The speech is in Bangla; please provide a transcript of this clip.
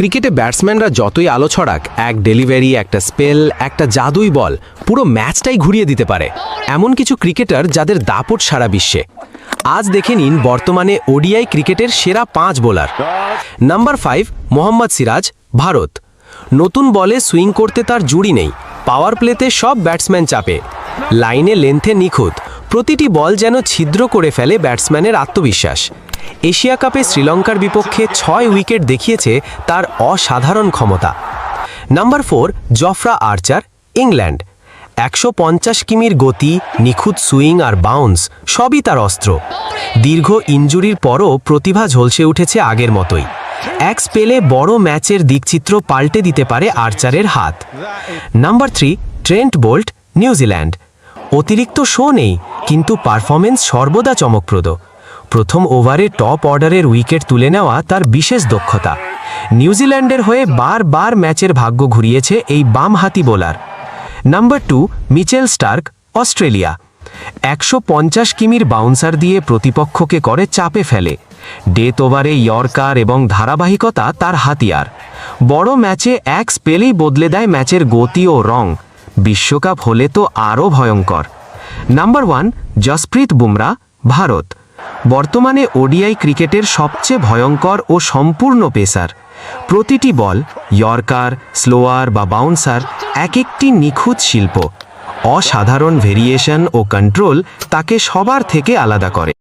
ক্রিকেটে ব্যাটসম্যানরা যতই আলো ছড়াক, এক ডেলিভারি, একটা স্পেল, একটা জাদুই বল, পুরো ম্যাচটাই ঘুরিয়ে দিতে পারে। এমন কিছু ক্রিকেটার যাদের দাপট সারা বিশ্বে। আজ দেখে নিন বর্তমানে ওডিআই ক্রিকেটের সেরা পাঁচ bowler. Number five, Mohammed Siraj, Bharat. নতুন বলে সুইং করতে তার জুড়ি নেই। পাওয়ার প্লেতে সব ব্যাটসম্যান চাপে। লাইনে লেন্থে নিখুঁত। প্রতিটি বল যেন ছিদ্র করে ফেলে ব্যাটসম্যানের আত্মবিশ্বাস। এশিয়া কাপে শ্রীলঙ্কার বিপক্ষে ছয় উইকেট দেখিয়েছে তার অসাধারণ ক্ষমতা। Number four, Jofra Archer, England. একশো পঞ্চাশ কিমির গতি, নিখুঁত সুইং আর বাউন্স, সবই তার অস্ত্র। দীর্ঘ ইঞ্জুরির পরও প্রতিভা ঝলসে উঠেছে আগের মতোই। এক স্পেলে বড় ম্যাচের দিকচিত্র পাল্টে দিতে পারে আর্চারের হাত। Number three, Trent Boult, New Zealand. অতিরিক্ত শো নেই, কিন্তু পারফরমেন্স সর্বদা চমকপ্রদ। প্রথম ওভারে টপ অর্ডারের উইকেট তুলে নেওয়া তার বিশেষ দক্ষতা। নিউজিল্যান্ডের হয়ে বারবার ম্যাচের ভাগ্য ঘুরিয়েছে এই বামহাতি bowler. Number two, Mitchell Starc, Australia. একশো পঞ্চাশ কিমির বাউন্সার দিয়ে প্রতিপক্ষকে করে চাপে ফেলে। ডেথ ওভারে ইয়র্কার এবং ধারাবাহিকতা তার হাতিয়ার। বড় ম্যাচে এক স্পেলেই বদলে দেয় ম্যাচের গতি ও রং। বিশ্বকাপ হলে তো আরও ভয়ঙ্কর। Number one, Jasprit Bumrah, Bharat. বর্তমানে ওডিআই ক্রিকেটের সবচেয়ে ভয়ঙ্কর ও সম্পূর্ণ পেসার। প্রতিটি বল, ইয়র্কার, স্লোয়ার বা বাউন্সার, এক একটি নিখুঁত শিল্প। অসাধারণ ভেরিয়েশন ও কন্ট্রোল তাকে সবার থেকে আলাদা করে।